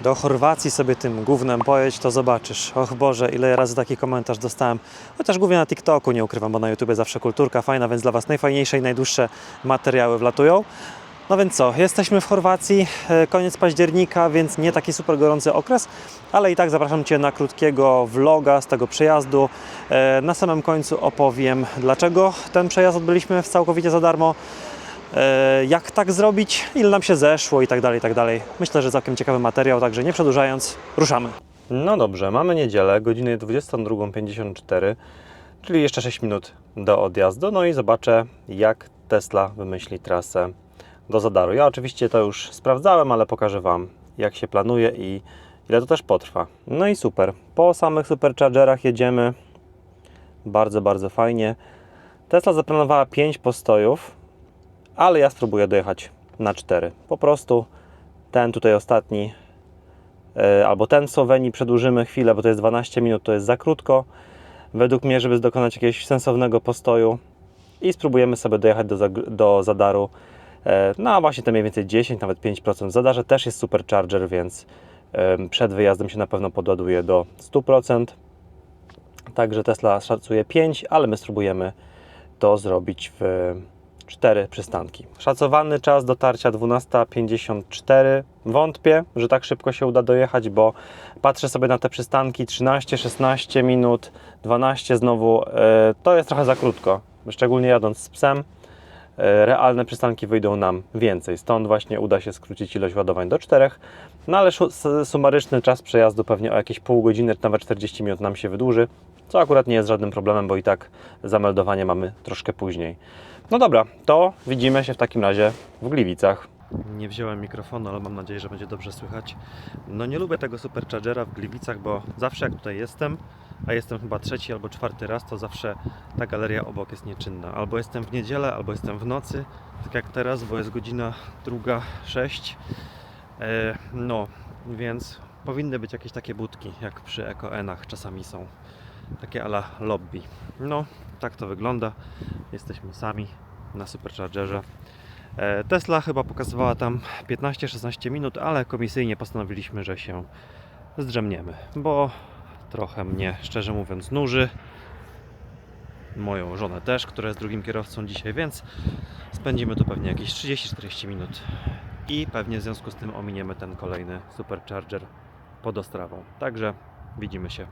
Do Chorwacji sobie tym gównem pojedź, to zobaczysz. Och Boże, ile razy taki komentarz dostałem. Chociaż głównie na TikToku, nie ukrywam, bo na YouTube zawsze kulturka fajna, więc dla Was najfajniejsze i najdłuższe materiały wlatują. No więc co, jesteśmy w Chorwacji, e, koniec października, więc nie taki super gorący okres, ale i tak zapraszam Cię na krótkiego vloga z tego przejazdu. E, Na samym końcu opowiem, dlaczego ten przejazd odbyliśmy całkowicie za darmo, jak tak zrobić, ile nam się zeszło i tak dalej, i tak dalej. Myślę, że całkiem ciekawy materiał, także nie przedłużając, ruszamy. No dobrze, mamy niedzielę, godziny 22.54, czyli jeszcze 6 minut do odjazdu, no i zobaczę, jak Tesla wymyśli trasę do Zadaru. Ja oczywiście to już sprawdzałem, ale pokażę Wam, jak się planuje i ile to też potrwa. No i super. Po samych superchargerach jedziemy bardzo, bardzo fajnie. Tesla zaplanowała 5 postojów, ale ja spróbuję dojechać na 4. Po prostu ten tutaj ostatni, e, albo ten w Słowenii przedłużymy chwilę, bo to jest 12 minut, to jest za krótko. Według mnie, żeby dokonać jakiegoś sensownego postoju i spróbujemy sobie dojechać do, do Zadaru E, No a właśnie te mniej więcej 10, nawet 5% w Zadarze też jest supercharger, więc przed wyjazdem się na pewno podładuje do 100%. Także Tesla szacuje 5, ale my spróbujemy to zrobić w 4 przystanki. Szacowany czas dotarcia 12.54. Wątpię, że tak szybko się uda dojechać, bo patrzę sobie na te przystanki 13-16 minut, 12 znowu. e, To jest trochę za krótko, szczególnie jadąc z psem e, realne przystanki wyjdą nam więcej. Stąd właśnie uda się skrócić ilość ładowań do 4, no ale sumaryczny czas przejazdu pewnie o jakieś pół godziny, czy nawet 40 minut nam się wydłuży, co akurat nie jest żadnym problemem, bo i tak zameldowanie mamy troszkę później. No dobra, to widzimy się w takim razie w Gliwicach. Nie wziąłem mikrofonu, ale mam nadzieję, że będzie dobrze słychać. No nie lubię tego superchargera w Gliwicach, bo zawsze jak tutaj jestem, a jestem chyba trzeci albo czwarty raz, to zawsze ta galeria obok jest nieczynna. Albo jestem w niedzielę, albo jestem w nocy, tak jak teraz, bo jest godzina druga, sześć. E, no, więc powinny być jakieś takie budki, jak przy EcoEnach czasami są. Takie ala lobby. No, tak to wygląda. Jesteśmy sami na Superchargerze. E, Tesla chyba pokazywała tam 15-16 minut, ale komisyjnie postanowiliśmy, że się zdrzemniemy, bo trochę mnie, szczerze mówiąc, nuży. Moją żonę też, która jest drugim kierowcą dzisiaj, więc spędzimy tu pewnie jakieś 30-40 minut i pewnie w związku z tym ominiemy ten kolejny Supercharger pod Ostrawą. Także widzimy się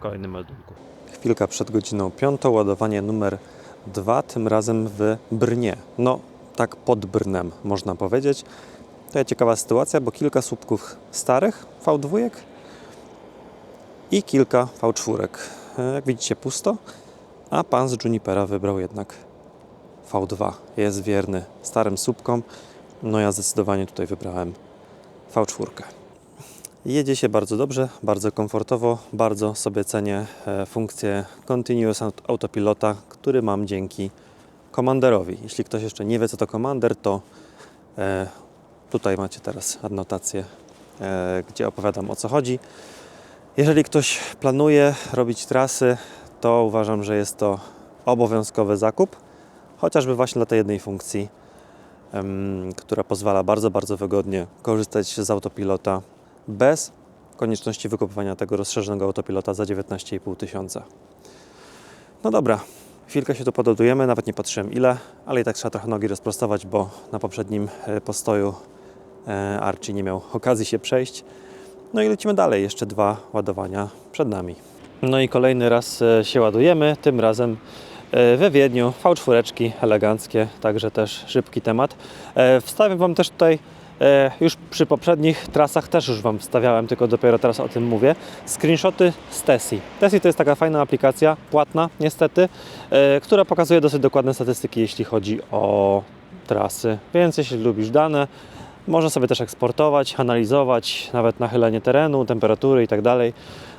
kolejnym meldunku. Chwilka przed godziną piątą, ładowanie numer dwa, tym razem w Brnie. No, tak pod Brnem można powiedzieć. To jest ciekawa sytuacja, bo kilka słupków starych V2 i kilka V4. E, Jak widzicie pusto, a pan z Junipera wybrał jednak V2. Jest wierny starym słupkom. No ja zdecydowanie tutaj wybrałem V4. Jedzie się bardzo dobrze, bardzo komfortowo, bardzo sobie cenię e, funkcję Continuous Aut- Autopilota, który mam dzięki Commanderowi. Jeśli ktoś jeszcze nie wie co to Commander, to e, tutaj macie teraz adnotację, e, gdzie opowiadam o co chodzi. Jeżeli ktoś planuje robić trasy, to uważam, że jest to obowiązkowy zakup, chociażby właśnie dla tej jednej funkcji, która pozwala bardzo, bardzo wygodnie korzystać z autopilota bez konieczności wykupywania tego rozszerzonego autopilota za 19,5 tysiąca. No dobra, chwilkę się tu pododujemy, nawet nie patrzyłem ile, ale i tak trzeba trochę nogi rozprostować, bo na poprzednim e, postoju e, Archie nie miał okazji się przejść. No i lecimy dalej, jeszcze dwa ładowania przed nami. No i kolejny raz e, się ładujemy, tym razem we Wiedniu, V4 eleganckie, także też szybki temat. Wstawię Wam też tutaj, już przy poprzednich trasach też już Wam wstawiałem, tylko dopiero teraz o tym mówię, screenshoty z Tessie. Tessie to jest taka fajna aplikacja, płatna niestety, e, która pokazuje dosyć dokładne statystyki, jeśli chodzi o trasy. Więc jeśli lubisz dane, można sobie też eksportować, analizować nawet nachylenie terenu, temperatury i tak dalej.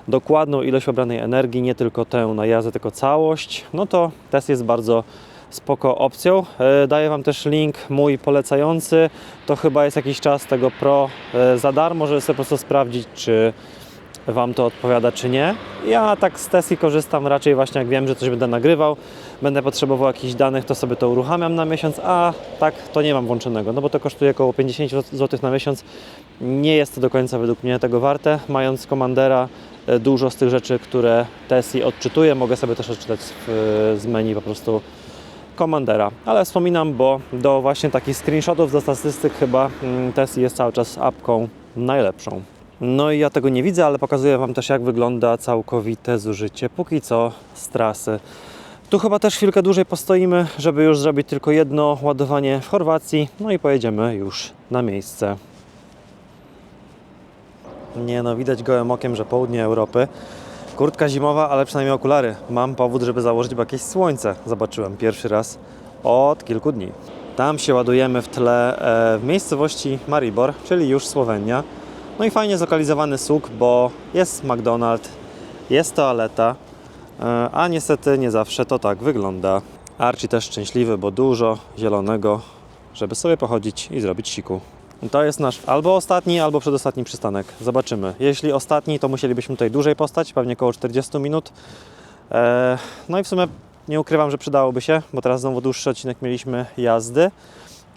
Dokładną ilość pobranej energii, nie tylko tę na jazdę, tylko całość. No to test jest bardzo spoko opcją. E, Daję Wam też link mój polecający. To chyba jest jakiś czas tego Pro e, za darmo, żeby sobie po prostu sprawdzić, czy Wam to odpowiada, czy nie. Ja tak z Tesli korzystam raczej właśnie jak wiem, że coś będę nagrywał, będę potrzebował jakichś danych, to sobie to uruchamiam na miesiąc, a tak to nie mam włączonego, no bo to kosztuje około 50 zł na miesiąc. Nie jest to do końca według mnie tego warte. Mając komandera, e, dużo z tych rzeczy, które Tesli odczytuje, mogę sobie też odczytać z menu po prostu komandera. Ale wspominam, bo do właśnie takich screenshotów, do statystyk chyba mm, Tesla jest cały czas apką najlepszą. No i ja tego nie widzę, ale pokazuję Wam też jak wygląda całkowite zużycie póki co z trasy. Tu chyba też chwilkę dłużej postoimy, żeby już zrobić tylko jedno ładowanie w Chorwacji, no i pojedziemy już na miejsce. Nie no, widać gołym okiem, że południe Europy. Kurtka zimowa, ale przynajmniej okulary. Mam powód, żeby założyć, bo jakieś słońce zobaczyłem pierwszy raz od kilku dni. Tam się ładujemy w tle e, w miejscowości Maribor, czyli już Słowenia. No i fajnie zlokalizowany sług, bo jest McDonald's, jest toaleta, e, a niestety nie zawsze to tak wygląda. Archie też szczęśliwy, bo dużo zielonego, żeby sobie pochodzić i zrobić siku. To jest nasz albo ostatni, albo przedostatni przystanek. Zobaczymy. Jeśli ostatni, to musielibyśmy tutaj dłużej postać, pewnie około 40 minut. E, No i w sumie nie ukrywam, że przydałoby się, bo teraz znowu dłuższy odcinek mieliśmy jazdy,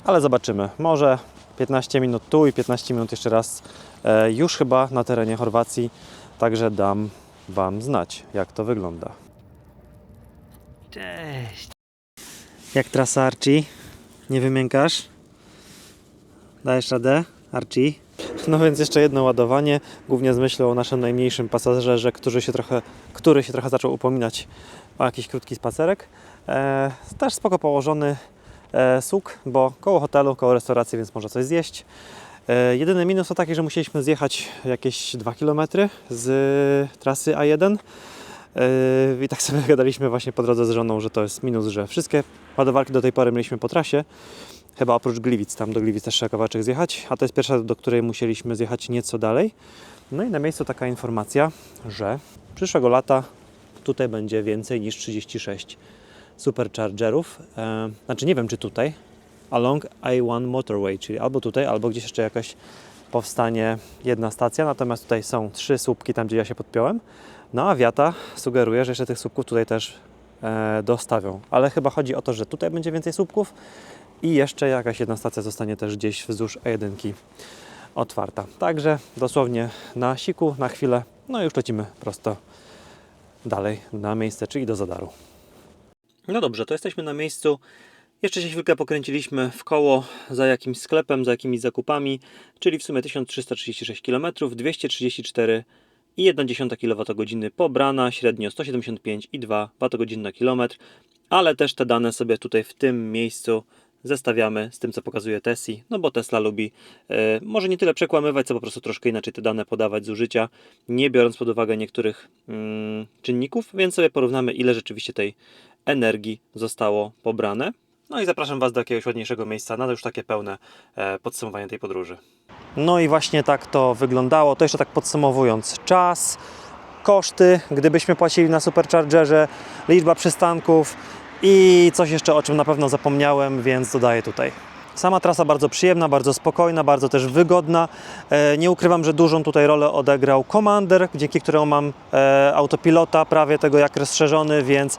ale zobaczymy. Może 15 minut tu i 15 minut jeszcze raz e, już chyba na terenie Chorwacji, także dam Wam znać, jak to wygląda. Cześć! Jak trasa Archie? Nie wymiękasz? Dajesz radę, Archie? No więc jeszcze jedno ładowanie, głównie z myślą o naszym najmniejszym pasażerze, który się trochę, który się trochę zaczął upominać o jakiś krótki spacerek. E, też spoko położony e, sług, bo koło hotelu, koło restauracji, więc może coś zjeść. E, jedyny minus to taki, że musieliśmy zjechać jakieś 2 km z trasy A1. Yy, I tak sobie gadaliśmy właśnie po drodze z żoną, że to jest minus, że wszystkie ładowarki do tej pory mieliśmy po trasie. Chyba oprócz Gliwic, tam do Gliwic też trzeba kawałeczek zjechać, a to jest pierwsza, do której musieliśmy zjechać nieco dalej. No i na miejscu taka informacja, że przyszłego lata tutaj będzie więcej niż 36 superchargerów. E, znaczy nie wiem czy tutaj, along I1 Motorway, czyli albo tutaj, albo gdzieś jeszcze jakaś powstanie jedna stacja, natomiast tutaj są trzy słupki tam, gdzie ja się podpiąłem. No a Wiata sugeruje, że jeszcze tych słupków tutaj też e, dostawią. Ale chyba chodzi o to, że tutaj będzie więcej słupków i jeszcze jakaś jedna stacja zostanie też gdzieś wzdłuż E1 otwarta. Także dosłownie na siku, na chwilę, no i już lecimy prosto dalej na miejsce, czyli do Zadaru. No dobrze, to jesteśmy na miejscu. Jeszcze się chwilkę pokręciliśmy w koło za jakimś sklepem, za jakimiś zakupami, czyli w sumie 1336 km, 234 i 1,1 kWh pobrana, średnio 175,2 Wh na kilometr, ale też te dane sobie tutaj w tym miejscu zestawiamy z tym, co pokazuje Tesla, no bo Tesla lubi e, może nie tyle przekłamywać, co po prostu troszkę inaczej te dane podawać z użycia, nie biorąc pod uwagę niektórych mm, czynników, więc sobie porównamy, ile rzeczywiście tej energii zostało pobrane. No i zapraszam Was do jakiegoś ładniejszego miejsca, na już takie pełne e, podsumowanie tej podróży. No i właśnie tak to wyglądało. To jeszcze tak podsumowując, czas, koszty, gdybyśmy płacili na Superchargerze, liczba przystanków i coś jeszcze, o czym na pewno zapomniałem, więc dodaję tutaj. Sama trasa bardzo przyjemna, bardzo spokojna, bardzo też wygodna. E, Nie ukrywam, że dużą tutaj rolę odegrał Commander, dzięki któremu mam e, autopilota, prawie tego jak rozszerzony, więc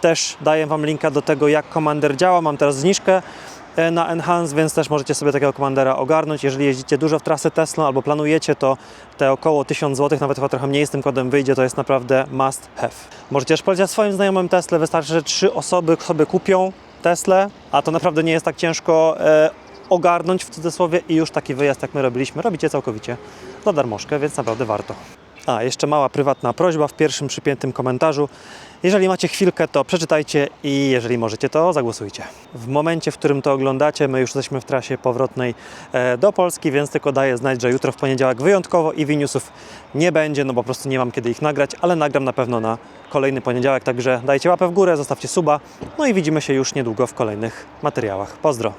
też daję Wam linka do tego, jak Commander działa. Mam teraz zniżkę na Enhance, więc też możecie sobie takiego Commandera ogarnąć. Jeżeli jeździcie dużo w trasę Tesla albo planujecie, to te około 1000 zł, nawet chyba trochę mniej z tym kodem wyjdzie, to jest naprawdę must have. Możecie też polecić swoim znajomym Tesla, wystarczy, że trzy osoby sobie kupią Teslę, a to naprawdę nie jest tak ciężko e, ogarnąć w cudzysłowie i już taki wyjazd, jak my robiliśmy, robicie całkowicie za darmożkę, więc naprawdę warto. A, jeszcze mała prywatna prośba w pierwszym przypiętym komentarzu. Jeżeli macie chwilkę, to przeczytajcie i jeżeli możecie, to zagłosujcie. W momencie, w którym to oglądacie, my już jesteśmy w trasie powrotnej e, do Polski, więc tylko daję znać, że jutro w poniedziałek wyjątkowo i newsów nie będzie, no bo po prostu nie mam kiedy ich nagrać, ale nagram na pewno na kolejny poniedziałek, także dajcie łapę w górę, zostawcie suba, no i widzimy się już niedługo w kolejnych materiałach. Pozdro!